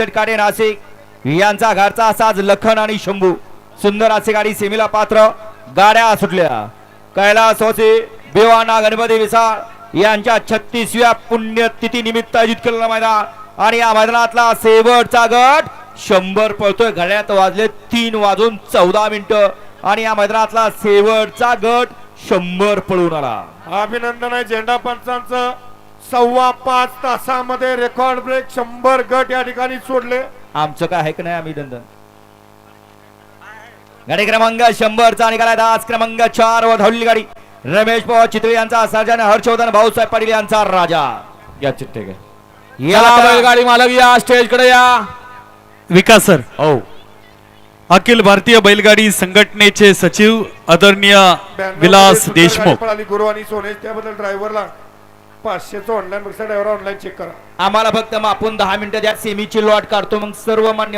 शेठ काडे नाशिक. यांचा घरचा साज लखन आणि शंभू. सुंदर असे गाडी सेमीला पात्र गाड्या सुटल्या. कैलास होते बेवाना गणपती विसाळ यांच्या छत्तीसव्या पुण्यतिथी निमित्त आयोजित केलेलं मैदान. आणि या मैदानातला शेवटचा गट शंभर पळतोय. घड्यात वाजले तीन वाजून चौदा मिनिटं. आणि या मैदानातला शेवटचा गट शंभर पळून आला. अभिनंदन आहे झेंडा पंचांचं. सव्वा पाच तासामध्ये रेकॉर्ड ब्रेक शंभर गट या ठिकाणी सोडले. आमचं काय आहे का नाही आम्ही दंदन. गाडी क्रमांक शंभरचा निघाला दास क्रमांक चार वर धावलेली गाडी. रमेश पवार चितळे यांचा सर्जन हर्षवर्धन भाऊसाहेब पाटील यांचा राजा. या चिठ्ठे घ्या. याला बैलगाडी मालक या स्टेजकडे या. विकास सर. हो. अखिल भारतीय बैलगाडी संघटनेचे सचिव आदरणीय विलास देशमुख. गुरु आणि सोने त्याबद्दल ड्रायव्हरला पाचशेचं ऑनलाईन पेक्षा ड्रायव्हर ऑनलाईन चेक करा. आम्हाला फक्त मापून दहा मिनिटं द्या सेमीची लॉट काढतो मग सर्व मान्य